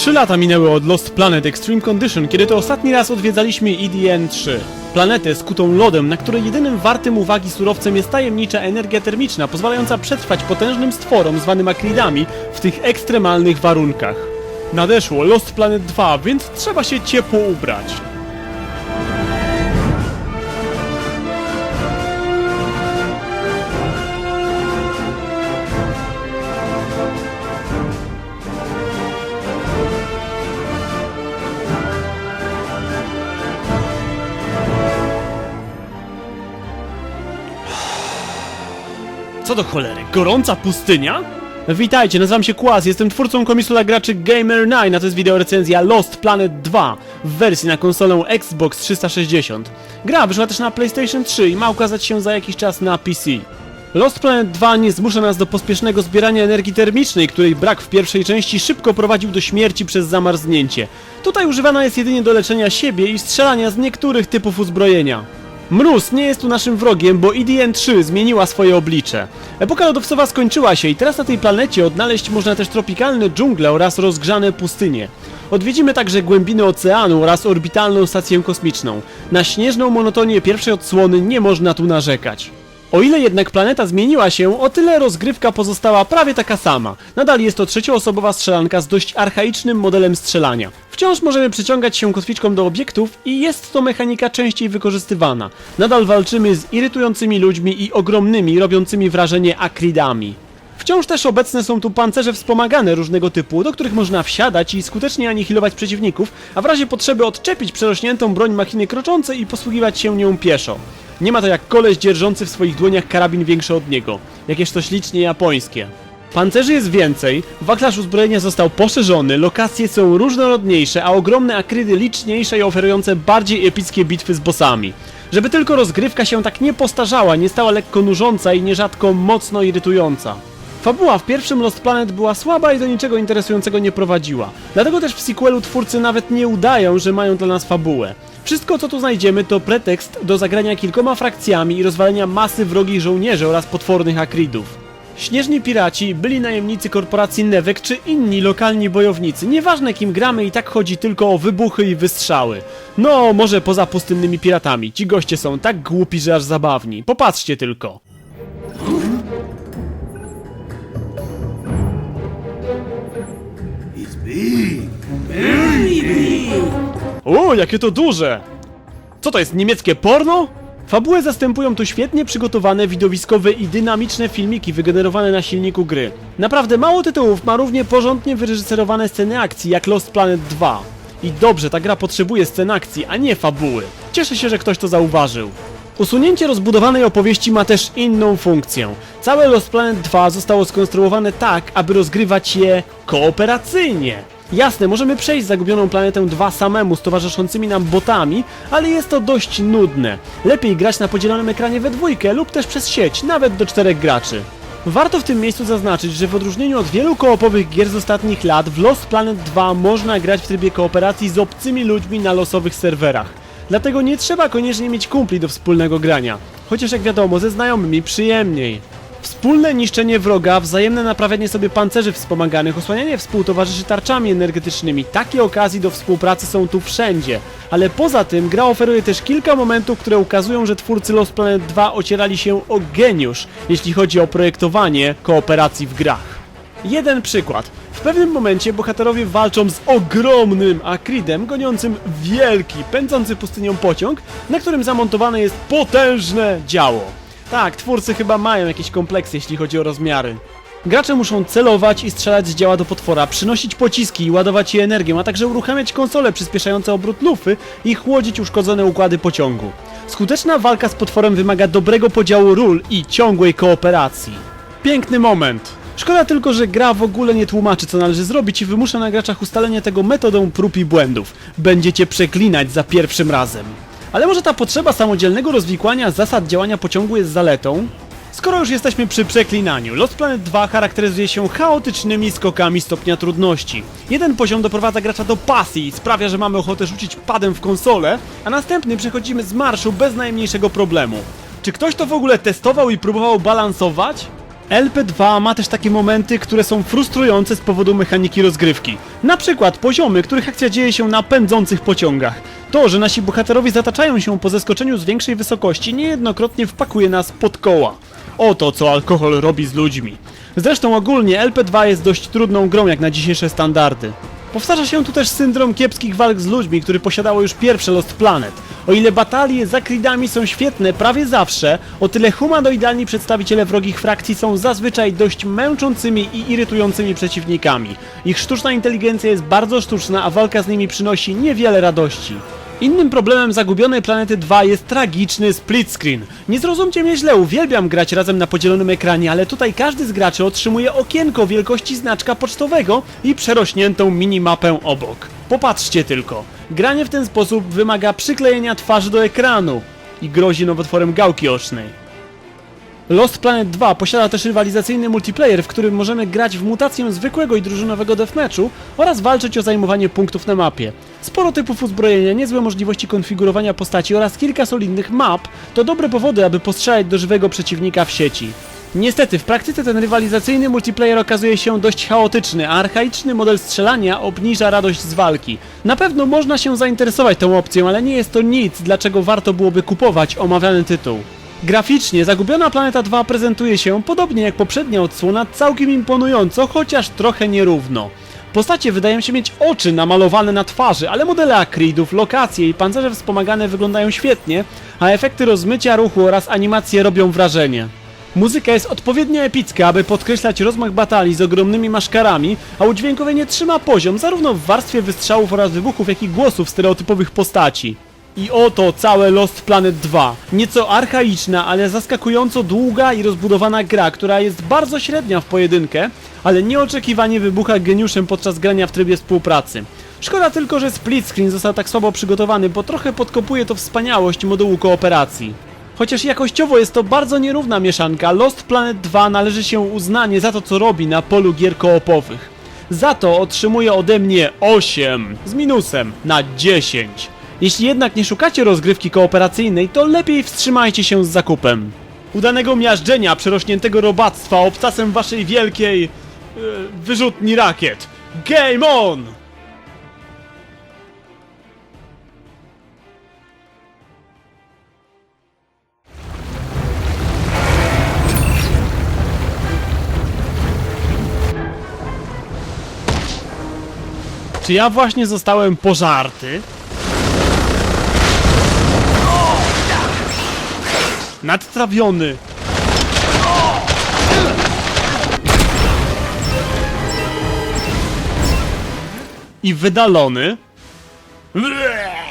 Trzy lata minęły od Lost Planet Extreme Condition, kiedy to ostatni raz odwiedzaliśmy EDN-3. Planetę skutą lodem, na której jedynym wartym uwagi surowcem jest tajemnicza energia termiczna, pozwalająca przetrwać potężnym stworom zwanym akridami w tych ekstremalnych warunkach. Nadeszło Lost Planet 2, więc trzeba się ciepło ubrać. Co do cholery, gorąca pustynia? Witajcie, nazywam się Kłas, jestem twórcą komisu dla graczy Gamer9, a to jest wideo recenzja Lost Planet 2 w wersji na konsolę Xbox 360. Gra wyszła też na PlayStation 3 i ma ukazać się za jakiś czas na PC. Lost Planet 2 nie zmusza nas do pospiesznego zbierania energii termicznej, której brak w pierwszej części szybko prowadził do śmierci przez zamarznięcie. Tutaj używana jest jedynie do leczenia siebie i strzelania z niektórych typów uzbrojenia. Mróz nie jest tu naszym wrogiem, bo EDN-3 zmieniła swoje oblicze. Epoka lodowcowa skończyła się i teraz na tej planecie odnaleźć można też tropikalne dżungle oraz rozgrzane pustynie. Odwiedzimy także głębiny oceanu oraz orbitalną stację kosmiczną. Na śnieżną monotonię pierwszej odsłony nie można tu narzekać. O ile jednak planeta zmieniła się, o tyle rozgrywka pozostała prawie taka sama. Nadal jest to trzecioosobowa strzelanka z dość archaicznym modelem strzelania. Wciąż możemy przyciągać się kotwiczką do obiektów i jest to mechanika częściej wykorzystywana. Nadal walczymy z irytującymi ludźmi i ogromnymi, robiącymi wrażenie akridami. Wciąż też obecne są tu pancerze wspomagane różnego typu, do których można wsiadać i skutecznie anihilować przeciwników, a w razie potrzeby odczepić przerośniętą broń machiny kroczącej i posługiwać się nią pieszo. Nie ma to jak koleś dzierżący w swoich dłoniach karabin większy od niego. Jakież to ślicznie japońskie. Pancerzy jest więcej, wachlarz uzbrojenia został poszerzony, lokacje są różnorodniejsze, a ogromne akrydy liczniejsze i oferujące bardziej epickie bitwy z bossami. Żeby tylko rozgrywka się tak nie postarzała, nie stała lekko nużąca i nierzadko mocno irytująca. Fabuła w pierwszym Lost Planet była słaba i do niczego interesującego nie prowadziła. Dlatego też w sequelu twórcy nawet nie udają, że mają dla nas fabułę. Wszystko co tu znajdziemy to pretekst do zagrania kilkoma frakcjami i rozwalenia masy wrogich żołnierzy oraz potwornych akridów. Śnieżni piraci, byli najemnicy korporacji Nevek czy inni lokalni bojownicy. Nieważne kim gramy i tak chodzi tylko o wybuchy i wystrzały. No, może poza pustynnymi piratami. Ci goście są tak głupi, że aż zabawni. Popatrzcie tylko. O, jakie to duże! Co to jest, niemieckie porno? Fabułę zastępują tu świetnie przygotowane, widowiskowe i dynamiczne filmiki wygenerowane na silniku gry. Naprawdę mało tytułów ma równie porządnie wyreżyserowane sceny akcji jak Lost Planet 2. I dobrze, ta gra potrzebuje scen akcji, a nie fabuły. Cieszę się, że ktoś to zauważył. Usunięcie rozbudowanej opowieści ma też inną funkcję. Całe Lost Planet 2 zostało skonstruowane tak, aby rozgrywać je kooperacyjnie. Jasne, możemy przejść zagubioną planetę 2 samemu z towarzyszącymi nam botami, ale jest to dość nudne. Lepiej grać na podzielonym ekranie we dwójkę lub też przez sieć, nawet do czterech graczy. Warto w tym miejscu zaznaczyć, że w odróżnieniu od wielu koopowych gier z ostatnich lat, w Lost Planet 2 można grać w trybie kooperacji z obcymi ludźmi na losowych serwerach. Dlatego nie trzeba koniecznie mieć kumpli do wspólnego grania. Chociaż jak wiadomo, ze znajomymi przyjemniej. Wspólne niszczenie wroga, wzajemne naprawianie sobie pancerzy wspomaganych, osłanianie współtowarzyszy tarczami energetycznymi. Takie okazji do współpracy są tu wszędzie. Ale poza tym gra oferuje też kilka momentów, które ukazują, że twórcy Lost Planet 2 ocierali się o geniusz, jeśli chodzi o projektowanie kooperacji w grach. Jeden przykład. W pewnym momencie bohaterowie walczą z ogromnym akridem goniącym wielki, pędzący pustynią pociąg, na którym zamontowane jest potężne działo. Tak, twórcy chyba mają jakieś kompleksy, jeśli chodzi o rozmiary. Gracze muszą celować i strzelać z działa do potwora, przynosić pociski i ładować je energią, a także uruchamiać konsole przyspieszające obrót lufy i chłodzić uszkodzone układy pociągu. Skuteczna walka z potworem wymaga dobrego podziału ról i ciągłej kooperacji. Piękny moment. Szkoda tylko, że gra w ogóle nie tłumaczy co należy zrobić i wymusza na graczach ustalenie tego metodą prób i błędów. Będziecie przeklinać za pierwszym razem. Ale może ta potrzeba samodzielnego rozwikłania zasad działania pociągu jest zaletą? Skoro już jesteśmy przy przeklinaniu, Lost Planet 2 charakteryzuje się chaotycznymi skokami stopnia trudności. Jeden poziom doprowadza gracza do pasji i sprawia, że mamy ochotę rzucić padem w konsolę, a następny przechodzimy z marszu bez najmniejszego problemu. Czy ktoś to w ogóle testował i próbował balansować? LP2 ma też takie momenty, które są frustrujące z powodu mechaniki rozgrywki. Na przykład poziomy, których akcja dzieje się na pędzących pociągach. To, że nasi bohaterowie zataczają się po zeskoczeniu z większej wysokości, niejednokrotnie wpakuje nas pod koła. Oto co alkohol robi z ludźmi. Zresztą ogólnie LP2 jest dość trudną grą jak na dzisiejsze standardy. Powtarza się tu też syndrom kiepskich walk z ludźmi, który posiadało już pierwsze Lost Planet. O ile batalie za Creedami są świetne prawie zawsze, o tyle humanoidalni przedstawiciele wrogich frakcji są zazwyczaj dość męczącymi i irytującymi przeciwnikami. Ich sztuczna inteligencja jest bardzo sztuczna, a walka z nimi przynosi niewiele radości. Innym problemem Zagubionej Planety 2 jest tragiczny split screen. Nie zrozumcie mnie źle, uwielbiam grać razem na podzielonym ekranie, ale tutaj każdy z graczy otrzymuje okienko wielkości znaczka pocztowego i przerośniętą minimapę obok. Popatrzcie tylko. Granie w ten sposób wymaga przyklejenia twarzy do ekranu i grozi nowotworem gałki ocznej. Lost Planet 2 posiada też rywalizacyjny multiplayer, w którym możemy grać w mutację zwykłego i drużynowego deathmatchu oraz walczyć o zajmowanie punktów na mapie. Sporo typów uzbrojenia, niezłe możliwości konfigurowania postaci oraz kilka solidnych map to dobre powody, aby postrzelać do żywego przeciwnika w sieci. Niestety, w praktyce ten rywalizacyjny multiplayer okazuje się dość chaotyczny, a archaiczny model strzelania obniża radość z walki. Na pewno można się zainteresować tą opcją, ale nie jest to nic, dlaczego warto byłoby kupować omawiany tytuł. Graficznie Zagubiona Planeta 2 prezentuje się, podobnie jak poprzednia odsłona, całkiem imponująco, chociaż trochę nierówno. Postacie wydają się mieć oczy namalowane na twarzy, ale modele akridów, lokacje i pancerze wspomagane wyglądają świetnie, a efekty rozmycia ruchu oraz animacje robią wrażenie. Muzyka jest odpowiednio epicka, aby podkreślać rozmach batalii z ogromnymi maszkarami, a udźwiękowienie trzyma poziom zarówno w warstwie wystrzałów oraz wybuchów, jak i głosów stereotypowych postaci. I oto całe Lost Planet 2. Nieco archaiczna, ale zaskakująco długa i rozbudowana gra, która jest bardzo średnia w pojedynkę, ale nieoczekiwanie wybucha geniuszem podczas grania w trybie współpracy. Szkoda tylko, że split screen został tak słabo przygotowany, bo trochę podkopuje to wspaniałość modułu kooperacji. Chociaż jakościowo jest to bardzo nierówna mieszanka, Lost Planet 2 należy się uznanie za to, co robi na polu gier koopowych. Za to otrzymuje ode mnie 8 z minusem na 10. Jeśli jednak nie szukacie rozgrywki kooperacyjnej, to lepiej wstrzymajcie się z zakupem. Udanego miażdżenia przerośniętego robactwa obcasem waszej wielkiej... Yy, wyrzutni rakiet. Game on! Czy ja właśnie zostałem pożarty? Nadtrawiony. I wydalony. Bleh.